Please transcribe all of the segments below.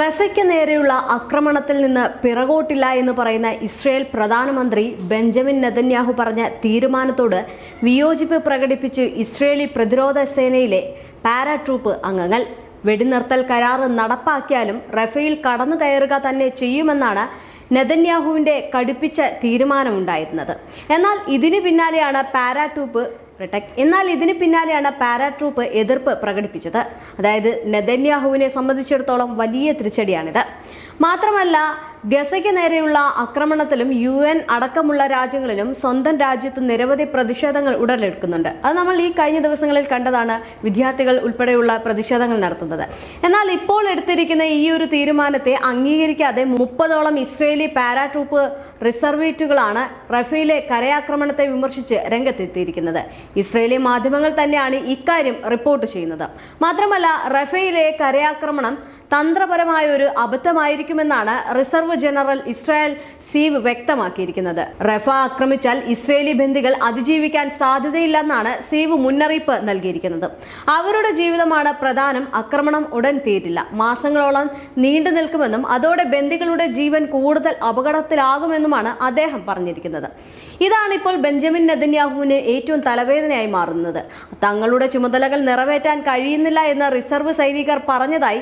റഫയ്ക്ക് നേരെയുള്ള ആക്രമണത്തിൽ നിന്ന് പിറകോട്ടില്ല എന്ന് പറയുന്ന ഇസ്രയേൽ പ്രധാനമന്ത്രി ബെഞ്ചമിൻ നെതന്യാഹു പറഞ്ഞ തീരുമാനത്തോട് വിയോജിപ്പ് പ്രകടിപ്പിച്ച് ഇസ്രയേലി പ്രതിരോധ സേനയിലെ പാരാട്രൂപ്പ് അംഗങ്ങൾ. വെടിനിർത്തൽ കരാർ നടപ്പാക്കിയാലും റഫേൽ കടന്നു കയറുക തന്നെ ചെയ്യുമെന്നാണ് നെതന്യാഹുവിന്റെ കടുപ്പിച്ച തീരുമാനമുണ്ടായിരുന്നത്. എന്നാൽ ഇതിനു പിന്നാലെയാണ് പാരാട്രൂപ്പ് പ്രൊട്ടക്ട് എന്നാൽ ഇതിന് പിന്നാലെയാണ് പാരാട്രൂപ്പ് എതിർപ്പ് പ്രകടിപ്പിച്ചത്. അതായത് നെതന്യാഹുവിനെ സംബന്ധിച്ചിടത്തോളം വലിയ തിരിച്ചടിയാണിത്. മാത്രമല്ല ഗസയ്ക്ക് നേരെയുള്ള ആക്രമണത്തിലും യു എൻ അടക്കമുള്ള രാജ്യങ്ങളിലും സ്വന്തം രാജ്യത്ത് നിരവധി പ്രതിഷേധങ്ങൾ ഉടലെടുക്കുന്നുണ്ട്. അത് നമ്മൾ ഈ കഴിഞ്ഞ ദിവസങ്ങളിൽ കണ്ടതാണ് വിദ്യാർത്ഥികൾ ഉൾപ്പെടെയുള്ള പ്രതിഷേധങ്ങൾ നടത്തുന്നത്. എന്നാൽ ഇപ്പോൾ എടുത്തിരിക്കുന്ന ഈ ഒരു തീരുമാനത്തെ അംഗീകരിക്കാതെ മുപ്പതോളം ഇസ്രയേലി പാരാട്രൂപ്പ് റിസർവേറ്റുകളാണ് റഫേലെ കരയാക്രമണത്തെ വിമർശിച്ച് രംഗത്തെത്തിയിരിക്കുന്നത്. ഇസ്രയേലി മാധ്യമങ്ങൾ തന്നെയാണ് ഇക്കാര്യം റിപ്പോർട്ട് ചെയ്യുന്നത്. മാത്രമല്ല റഫേലെ കരയാക്രമണം തന്ത്രപരമായ ഒരു അബദ്ധമായിരിക്കുമെന്നാണ് റിസർവ് ജനറൽ ഇസ്രായേൽ സീവ് വ്യക്തമാക്കിയിരിക്കുന്നത്. റഫ ആക്രമിച്ചാൽ ഇസ്രയേലി ബന്ദികൾ അതിജീവിക്കാൻ സാധ്യതയില്ലെന്നാണ് സീവ് മുന്നറിയിപ്പ് നൽകിയിരിക്കുന്നത്. അവരുടെ ജീവിതമാണ് പ്രധാനം ആക്രമണം ഉടൻ തീരില്ല. മാസങ്ങളോളം നീണ്ടു നിൽക്കുമെന്നും അതോടെ ബന്ദികളുടെ ജീവൻ കൂടുതൽ അപകടത്തിലാകുമെന്നുമാണ് അദ്ദേഹം പറഞ്ഞിരിക്കുന്നത്. ഇതാണ് ഇപ്പോൾ ബെഞ്ചമിൻ നെതന്യാഹുവിന് ഏറ്റവും തലവേദനയായി മാറുന്നത്. തങ്ങളുടെ ചുമതലകൾ നിറവേറ്റാൻ കഴിയുന്നില്ല എന്ന് റിസർവ് സൈനികർ പറഞ്ഞതായി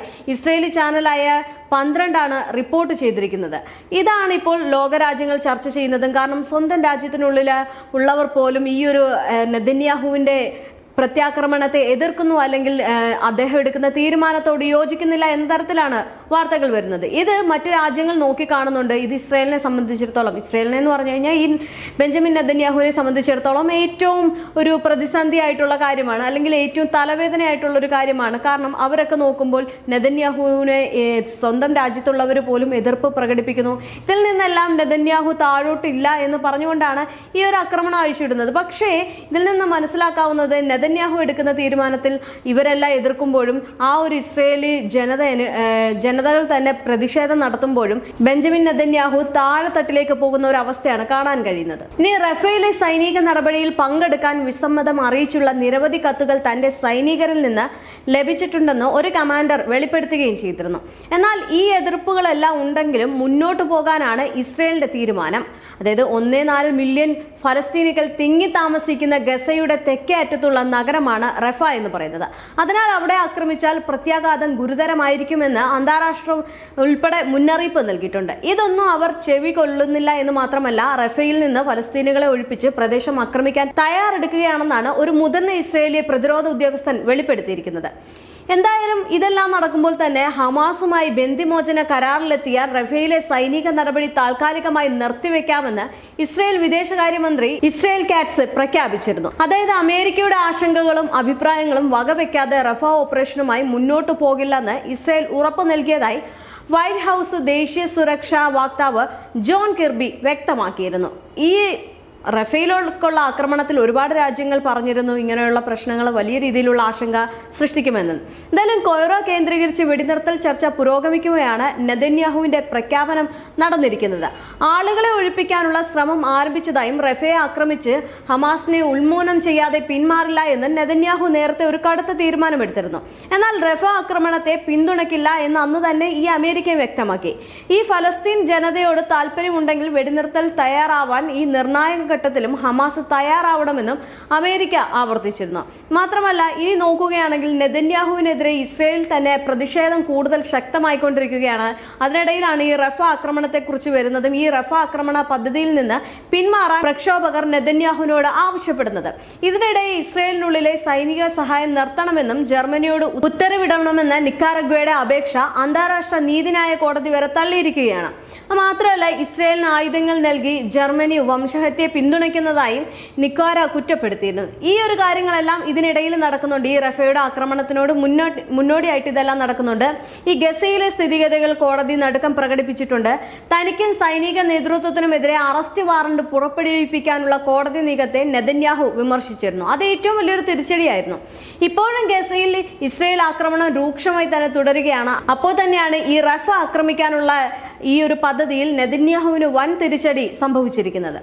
ഇസ്രയേലി ചാനലായ പന്ത്രണ്ടാണ് റിപ്പോർട്ട് ചെയ്തിരിക്കുന്നത്. ഇതാണ് ഇപ്പോൾ ലോകരാജ്യങ്ങൾ ചർച്ച ചെയ്യുന്നതും കാരണം സ്വന്തം രാജ്യത്തിനുള്ളിൽ ഉള്ളവർ പോലും ഈ ഒരു നെതന്യാഹുവിന്റെ പ്രത്യാക്രമണത്തെ എതിർക്കുന്നു അല്ലെങ്കിൽ അദ്ദേഹം എടുക്കുന്ന തീരുമാനത്തോട് യോജിക്കുന്നില്ല എന്ന തരത്തിലാണ് വാർത്തകൾ വരുന്നത്. ഇത് മറ്റു രാജ്യങ്ങൾ നോക്കി കാണുന്നുണ്ട് ഇത് ഇസ്രയേലിനെ സംബന്ധിച്ചിടത്തോളം. ഇസ്രയേലിനെ എന്ന് പറഞ്ഞു കഴിഞ്ഞാൽ ഈ ബെഞ്ചമിൻ നെതന്യാഹുവിനെ സംബന്ധിച്ചിടത്തോളം ഏറ്റവും ഒരു പ്രതിസന്ധി ആയിട്ടുള്ള കാര്യമാണ്. അല്ലെങ്കിൽ ഏറ്റവും തലവേദനയായിട്ടുള്ള ഒരു കാര്യമാണ്. കാരണം അവരൊക്കെ നോക്കുമ്പോൾ നെതന്യാഹുവിനെ സ്വന്തം രാജ്യത്തുള്ളവർ പോലും എതിർപ്പ് പ്രകടിപ്പിക്കുന്നു. ഇതിൽ നിന്നെല്ലാം നെതന്യാഹു താഴോട്ടില്ല എന്ന് പറഞ്ഞുകൊണ്ടാണ് ഈ ഒരു ആക്രമണം അഴിച്ചിടുന്നത്. പക്ഷേ ഇതിൽ നിന്ന് മനസ്സിലാക്കാവുന്നത് നെതന്യാഹു എടുക്കുന്ന തീരുമാനത്തിൽ ഇവരെല്ലാം എതിർക്കുമ്പോഴും ആ ഒരു ഇസ്രയേലി ജനത ജനതകൾ തന്നെ പ്രതിഷേധം നടത്തുമ്പോഴും ബെഞ്ചമിൻ നെതന്യാഹു താഴെത്തട്ടിലേക്ക് പോകുന്ന ഒരു അവസ്ഥയാണ് കാണാൻ കഴിയുന്നത്. ഇനി റഫേലെ സൈനിക നടപടിയിൽ പങ്കെടുക്കാൻ വിസമ്മതം അറിയിച്ചുള്ള നിരവധി കത്തുകൾ തന്റെ സൈനികരിൽ നിന്ന് ലഭിച്ചിട്ടുണ്ടെന്ന് ഒരു കമാൻഡർ വെളിപ്പെടുത്തുകയും ചെയ്തിരുന്നു. എന്നാൽ ഈ എതിർപ്പുകളെല്ലാം ഉണ്ടെങ്കിലും മുന്നോട്ടു പോകാനാണ് ഇസ്രയേലിന്റെ തീരുമാനം. അതായത് ഒന്നേ നാല് മില്യൺ ഫലസ്തീനികൾ തിങ്ങി താമസിക്കുന്ന ഗസയുടെ തെക്കേ അറ്റത്തുള്ള നഗരമാണ് റഫ എന്ന് പറയുന്നത്. അതിനാൽ അവിടെ ആക്രമിച്ചാൽ പ്രത്യാഘാതം ഗുരുതരമായിരിക്കുമെന്ന് അന്താരാഷ്ട്ര ഉൾപ്പെടെ മുന്നറിയിപ്പ് നൽകിയിട്ടുണ്ട്. ഇതൊന്നും അവർ ചെവി കൊള്ളുന്നില്ല എന്ന് മാത്രമല്ല റഫയിൽ നിന്ന് ഫലസ്തീനുകളെ ഒഴിപ്പിച്ച് പ്രദേശം ആക്രമിക്കാൻ തയ്യാറെടുക്കുകയാണെന്നാണ് ഒരു മുതിർന്ന ഇസ്രയേലി പ്രതിരോധ ഉദ്യോഗസ്ഥൻ വെളിപ്പെടുത്തിയിരിക്കുന്നത്. എന്തായാലും ഇതെല്ലാം നടക്കുമ്പോൾ തന്നെ ഹമാസുമായി ബന്ധിമോചന കരാറിലെത്തിയ റഫേലെ സൈനിക നടപടി താൽക്കാലികമായി നിർത്തിവെക്കാമെന്ന് ഇസ്രയേൽ വിദേശകാര്യമന്ത്രി ഇസ്രയേൽ കാറ്റ്സ് പ്രഖ്യാപിച്ചിരുന്നു. അതായത് അമേരിക്കയുടെ ആശങ്കകളും അഭിപ്രായങ്ങളും വകവെക്കാതെ റഫ ഓപ്പറേഷനുമായി മുന്നോട്ടു പോകില്ലെന്ന് ഇസ്രയേൽ ഉറപ്പു നൽകിയതായി വൈറ്റ് ഹൗസ് ദേശീയ സുരക്ഷാ വക്താവ് ജോൺ കിർബി വ്യക്തമാക്കിയിരുന്നു. ഈ റഫേലോർക്കുള്ള ആക്രമണത്തിൽ ഒരുപാട് രാജ്യങ്ങൾ പറഞ്ഞിരുന്നു. ഇങ്ങനെയുള്ള പ്രശ്നങ്ങൾ വലിയ രീതിയിലുള്ള ആശങ്ക സൃഷ്ടിക്കുമെന്ന്. എന്തായാലും കൊയ്റോ കേന്ദ്രീകരിച്ച് വെടിനിർത്തൽ ചർച്ച പുരോഗമിക്കുകയാണ് നെതന്യാഹുവിന്റെ പ്രഖ്യാപനം നടന്നിരിക്കുന്നത്. ആളുകളെ ഒഴിപ്പിക്കാനുള്ള ശ്രമം ആരംഭിച്ചതായും റഫേ ആക്രമിച്ച് ഹമാസിനെ ഉന്മൂലനം ചെയ്യാതെ പിന്മാറില്ല എന്ന് നെതന്യാഹു നേരത്തെ ഒരു കടുത്ത തീരുമാനമെടുത്തിരുന്നു. എന്നാൽ റഫ ആക്രമണത്തെ പിന്തുണയ്ക്കില്ല എന്ന് അന്ന് തന്നെ ഈ അമേരിക്ക വ്യക്തമാക്കി. ഈ ഫലസ്തീൻ ജനതയോട് താല്പര്യമുണ്ടെങ്കിൽ വെടിനിർത്തൽ തയ്യാറാവാൻ ഈ നിർണായക ഘട്ടത്തിലും ഹമാസ് തയ്യാറാവണമെന്നും അമേരിക്ക ആവർത്തിച്ചിരുന്നു. മാത്രമല്ല ഇനി നോക്കുകയാണെങ്കിൽ നെതന്യാഹുവിനെതിരെ ഇസ്രയേൽ തന്നെ പ്രതിഷേധം കൂടുതൽ ശക്തമായിക്കൊണ്ടിരിക്കുകയാണ്. അതിനിടയിലാണ് ഈ റഫ ആക്രമണത്തെക്കുറിച്ച് വരുന്നതും ഈ റഫ ആക്രമണ പദ്ധതിയിൽ നിന്ന് പിന്മാറാൻ പ്രക്ഷോഭകർ നെതന്യാഹുവിനോട് ആവശ്യപ്പെടുന്നത്. ഇതിനിടെ ഇസ്രയേലിനുള്ളിലെ സൈനിക സഹായം നിർത്തണമെന്നും ജർമ്മനിയോട് ഉത്തരവിടണമെന്ന നിക്കാറഗ്വയുടെ അപേക്ഷ അന്താരാഷ്ട്ര നീതിന്യായ കോടതി വരെ തള്ളിയിരിക്കുകയാണ്. മാത്രമല്ല ഇസ്രയേലിന് ആയുധങ്ങൾ നൽകി ജർമ്മനി വംശഹത്യയെ പിന്തുണയ്ക്കുന്നതായും നിക്കാര കുറ്റപ്പെടുത്തിയിരുന്നു. ഈ ഒരു കാര്യങ്ങളെല്ലാം ഇതിനിടയിൽ നടക്കുന്നുണ്ട്. ഈ റഫയുടെ ആക്രമണത്തിനോട് മുന്നോട്ട് മുന്നോടിയായിട്ട് ഇതെല്ലാം നടക്കുന്നുണ്ട്. ഈ ഗസയിലെ സ്ഥിതിഗതികൾ കോടതി നടുക്കം പ്രകടിപ്പിച്ചിട്ടുണ്ട്. തനിക്കും സൈനിക നേതൃത്വത്തിനുമെതിരെ അറസ്റ്റ് വാറണ്ട് പുറപ്പെടുവിപ്പിക്കാനുള്ള കോടതി നീക്കത്തെ നെതന്യാഹു വിമർശിച്ചിരുന്നു. അത് ഏറ്റവും വലിയൊരു തിരിച്ചടിയായിരുന്നു. ഇപ്പോഴും ഗസയിൽ ഇസ്രയേൽ ആക്രമണം രൂക്ഷമായി തന്നെ തുടരുകയാണ്. അപ്പോൾ തന്നെയാണ് ഈ റഫ ആക്രമിക്കാനുള്ള ഈ ഒരു പദ്ധതിയിൽ നെതന്യാഹുവിന് വൻ തിരിച്ചടി സംഭവിച്ചിരിക്കുന്നത്.